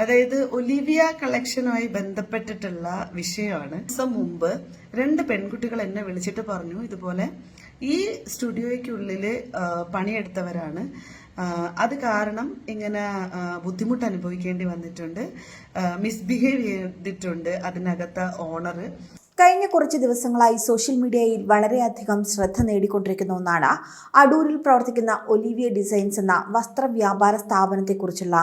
അതായത് ഒലിവിയ കളക്ഷനുമായി ബന്ധപ്പെട്ടിട്ടുള്ള വിഷയമാണ്. ദിവസം മുമ്പ് രണ്ട് പെൺകുട്ടികൾ എന്നെ വിളിച്ചിട്ട് പറഞ്ഞു ഇതുപോലെ ഈ സ്റ്റുഡിയോയ്ക്കുള്ളിൽ പണിയെടുത്തവരാണ്. അത് കാരണം ഇങ്ങനെ ബുദ്ധിമുട്ട് അനുഭവിക്കേണ്ടി വന്നിട്ടുണ്ട്. മിസ്ബിഹേവ് ചെയ്തിട്ടുണ്ട് അതിനകത്ത് ഓണർ കഴിഞ്ഞ കുറച്ച് ദിവസങ്ങളായി സോഷ്യൽ മീഡിയയിൽ വളരെയധികം ശ്രദ്ധ നേടിക്കൊണ്ടിരിക്കുന്ന ഒന്നാണ് അടൂരിൽ പ്രവർത്തിക്കുന്ന ഒലിവിയ ഡിസൈൻസ് എന്ന വസ്ത്ര വ്യാപാര സ്ഥാപനത്തെക്കുറിച്ചുള്ള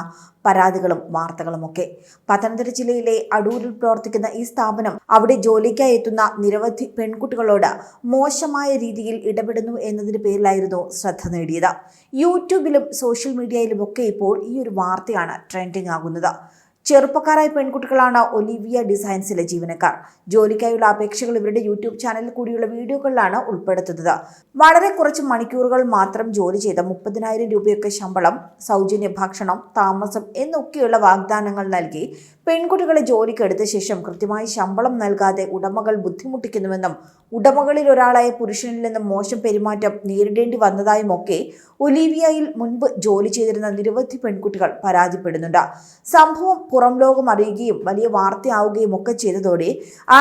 പരാതികളും വാർത്തകളുമൊക്കെ പത്തനംതിട്ട ജില്ലയിലെ അടൂരിൽ പ്രവർത്തിക്കുന്ന ഈ സ്ഥാപനം അവിടെ ജോലിക്കായി എത്തുന്ന നിരവധി പെൺകുട്ടികളോട് മോശമായ രീതിയിൽ ഇടപെടുന്നു എന്നതിന് പേരിലായിരുന്നു ശ്രദ്ധ നേടിയത്. യൂട്യൂബിലും സോഷ്യൽ മീഡിയയിലുമൊക്കെ ഇപ്പോൾ ഈ ഒരു വാർത്തയാണ് ട്രെൻഡിംഗ് ആകുന്നത്. ചെറുപ്പക്കാരായ പെൺകുട്ടികളാണ് ഒലിവിയ ഡിസൈൻസിലെ ജീവനക്കാർ. ജോലിക്കായുള്ള അപേക്ഷകൾ ഇവരുടെ യൂട്യൂബ് ചാനലിൽ കൂടിയുള്ള വീഡിയോകളിലാണ് ഉൾപ്പെടുത്തുന്നത്. വളരെ കുറച്ച് മണിക്കൂറുകൾ മാത്രം ജോലി ചെയ്ത മുപ്പതിനായിരം രൂപയൊക്കെ ശമ്പളം സൗജന്യ ഭക്ഷണം താമസം എന്നൊക്കെയുള്ള വാഗ്ദാനങ്ങൾ നൽകി പെൺകുട്ടികളെ ജോലിക്കെടുത്ത ശേഷം കൃത്യമായി ശമ്പളം നൽകാതെ ഉടമകൾ ബുദ്ധിമുട്ടിക്കുന്നുവെന്നും ഉടമകളിൽ ഒരാളായ പുരുഷനിൽ നിന്നും മോശം പെരുമാറ്റം നേരിടേണ്ടി വന്നതായും ഒക്കെ ഒലീവിയയിൽ മുൻപ് ജോലി ചെയ്തിരുന്ന നിരവധി പെൺകുട്ടികൾ പരാതിപ്പെടുന്നുണ്ട്. സംഭവം പുറം ലോകം അറിയുകയും വലിയ വാർത്തയാവുകയും ഒക്കെ ചെയ്തതോടെ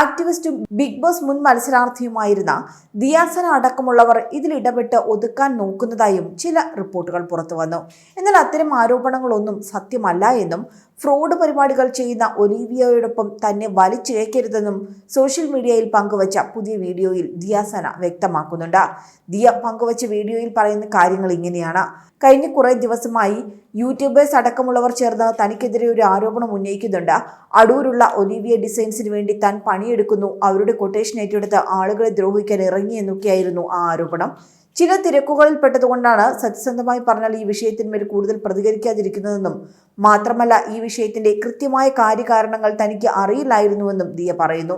ആക്ടിവിസ്റ്റും ബിഗ് ബോസ് മുൻ മത്സരാർത്ഥിയുമായിരുന്ന ദിയാസന അടക്കമുള്ളവർ ഇതിലിടപെട്ട് ഒതുക്കാൻ നോക്കുന്നതായും ചില റിപ്പോർട്ടുകൾ പുറത്തുവന്നു. എന്നാൽ അത്തരം ആരോപണങ്ങളൊന്നും സത്യമല്ല എന്നും ഫ്രോഡ് പരിപാടികൾ ചെയ്യുന്ന ഒലീവിയയോടൊപ്പം തന്നെ വലിച്ചിഴക്കരുതെന്നും സോഷ്യൽ മീഡിയയിൽ പങ്കുവച്ച പുതിയ വീഡിയോയിൽ ദിയാസന വ്യക്തമാക്കുന്നുണ്ട്. ദിയ പങ്കുവച്ച വീഡിയോയിൽ പറയുന്ന കാര്യങ്ങൾ ഇങ്ങനെയാണ്. കഴിഞ്ഞ കുറേ ദിവസമായി യൂട്യൂബേഴ്സ് അടക്കമുള്ളവർ ചേർന്ന് തനിക്കെതിരെ ഒരു ആരോപണം ഉന്നയിക്കുന്നുണ്ട്. അടൂരുള്ള ഒലീവിയ ഡിസൈൻസിന് വേണ്ടി താൻ പണിയെടുക്കുന്നു. അവരുടെ കൊട്ടേഷൻ ഏറ്റെടുത്ത് ആളുകളെ ദ്രോഹിക്കാൻ ഇറങ്ങി എന്നൊക്കെയായിരുന്നു ആ ആരോപണം. ചില തിരക്കുകളിൽ പെട്ടതുകൊണ്ടാണ് സത്യസന്ധമായി പറഞ്ഞാൽ ഈ വിഷയത്തിന്മേൽ കൂടുതൽ പ്രതികരിക്കാതിരിക്കുന്നതെന്നും മാത്രമല്ല ഈ വിഷയത്തിന്റെ കൃത്യമായ കാര്യകാരണങ്ങൾ തനിക്ക് അറിയില്ലായിരുന്നുവെന്നും ദിയ പറയുന്നു.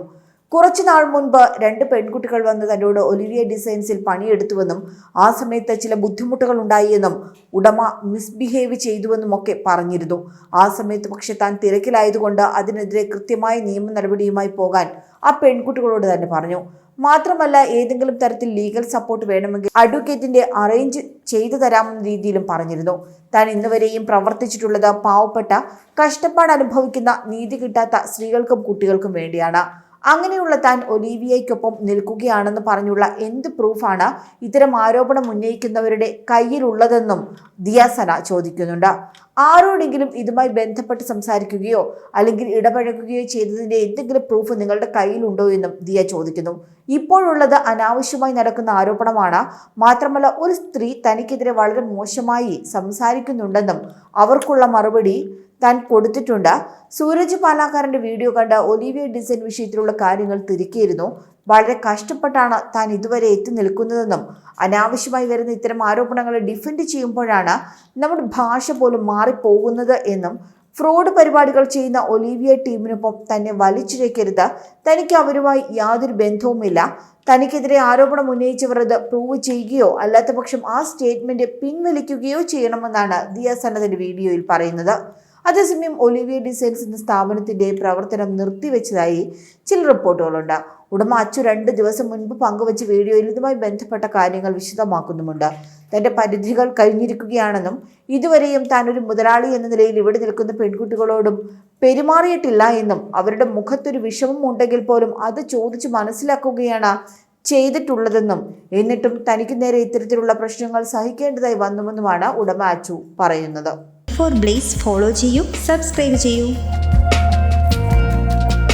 കുറച്ചു നാൾ മുൻപ് രണ്ട് പെൺകുട്ടികൾ വന്ന് തന്നോട് ഒലിവിയ ഡിസൈൻസിൽ പണിയെടുത്തുവെന്നും ആ സമയത്ത് ചില ബുദ്ധിമുട്ടുകൾ ഉണ്ടായിയെന്നും ഉടമ മിസ്ബിഹേവ് ചെയ്തുവെന്നും ഒക്കെ പറഞ്ഞിരുന്നു. ആ സമയത്ത് പക്ഷെ താൻ തിരക്കിലായതുകൊണ്ട് അതിനെതിരെ കൃത്യമായ നിയമ നടപടിയുമായി പോകാൻ ആ പെൺകുട്ടികളോട് തന്നെ പറഞ്ഞു. മാത്രമല്ല ഏതെങ്കിലും തരത്തിൽ ലീഗൽ സപ്പോർട്ട് വേണമെങ്കിൽ അഡ്വക്കേറ്റിന്റെ അറേഞ്ച് ചെയ്തു തരാമെന്ന രീതിയിലും പറഞ്ഞിരുന്നു. താൻ ഇന്നുവരെയും പ്രവർത്തിച്ചിട്ടുള്ളത് പാവപ്പെട്ട കഷ്ടപ്പാട് അനുഭവിക്കുന്ന നീതി കിട്ടാത്ത സ്ത്രീകൾക്കും കുട്ടികൾക്കും വേണ്ടിയാണ്. അങ്ങനെയുള്ള താൻ ഒലീവിയയ്ക്കൊപ്പം നിൽക്കുകയാണെന്ന് പറഞ്ഞുള്ള എന്ത് പ്രൂഫാണ് ഇത്തരം ആരോപണം ഉന്നയിക്കുന്നവരുടെ കയ്യിലുള്ളതെന്നും ദിയാസന ചോദിക്കുന്നുണ്ട്. ആരോടെങ്കിലും ഇതുമായി ബന്ധപ്പെട്ട് സംസാരിക്കുകയോ അല്ലെങ്കിൽ ഇടപഴകുകയോ ചെയ്തതിന്റെ എന്തെങ്കിലും പ്രൂഫ് നിങ്ങളുടെ കയ്യിലുണ്ടോ എന്നും ദിയ ചോദിക്കുന്നു. ഇപ്പോഴുള്ളത് അനാവശ്യമായി നടക്കുന്ന ആരോപണമാണ്. മാത്രമല്ല ഒരു സ്ത്രീ തനിക്കെതിരെ വളരെ മോശമായി സംസാരിക്കുന്നുണ്ടെന്നും അവർക്കുള്ള മറുപടി താൻ കൊടുത്തിട്ടുണ്ട്. സൂരജ് പാലാക്കാരന്റെ വീഡിയോ കണ്ട് ഒലിവിയ ഡിസൈൻ വിഷയത്തിലുള്ള കാര്യങ്ങൾ തിരുക്കിയിരുന്നു വളരെ കഷ്ടപ്പെട്ടാണ് താൻ ഇതുവരെ എത്തി നിൽക്കുന്നതെന്നും അനാവശ്യമായി വരുന്ന ഇത്തരം ആരോപണങ്ങളെ ഡിഫെൻഡ് ചെയ്യുമ്പോഴാണ് നമ്മുടെ ഭാഷ പോലും മാറിപ്പോകുന്നത് എന്നും ഫ്രോഡ് പരിപാടികൾ ചെയ്യുന്ന ഒലീവിയ ടീമിനൊപ്പം തന്നെ വലിച്ചിഴക്കരുത് തനിക്ക് അവരുമായി യാതൊരു ബന്ധവുമില്ല. തനിക്കെതിരെ ആരോപണം ഉന്നയിച്ചവർ അത് പ്രൂവ് ചെയ്യുകയോ അല്ലാത്ത പക്ഷം ആ സ്റ്റേറ്റ്മെന്റ് പിൻവലിക്കുകയോ ചെയ്യണമെന്നാണ് ദിയ സന്നദ്ധന്റെ വീഡിയോയിൽ പറയുന്നത്. അതേസമയം ഒലിവിയ ഡിസൈൻസ് എന്ന സ്ഥാപനത്തിന്റെ പ്രവർത്തനം നിർത്തിവെച്ചതായി ചില റിപ്പോർട്ടുകളുണ്ട്. ഉടമ അച്ചു രണ്ട് ദിവസം മുൻപ് പങ്കുവച്ച വീഡിയോയിൽ ഇതുമായി ബന്ധപ്പെട്ട കാര്യങ്ങൾ വിശദമാക്കുന്നുമുണ്ട്. തന്റെ പരിധികൾ കഴിഞ്ഞിരിക്കുകയാണെന്നും ഇതുവരെയും താൻ ഒരു മുതലാളി എന്ന നിലയിൽ ഇവിടെ നിൽക്കുന്ന പെൺകുട്ടികളോടും പെരുമാറിയിട്ടില്ല എന്നും അവരുടെ മുഖത്തൊരു വിഷമം ഉണ്ടെങ്കിൽ പോലും അത് ചോദിച്ച് മനസ്സിലാക്കുകയാണ് ചെയ്തിട്ടുള്ളതെന്നും എന്നിട്ടും തനിക്ക് നേരെ ഇത്തരത്തിലുള്ള പ്രശ്നങ്ങൾ സഹിക്കേണ്ടതായി വന്നുവെന്നുമാണ് ഉടമ അച്ചു പറയുന്നത്. ഫോർ ബ്ലേസ് ഫോളോ ചെയ്യൂ സബ്സ്ക്രൈബ് ചെയ്യൂ.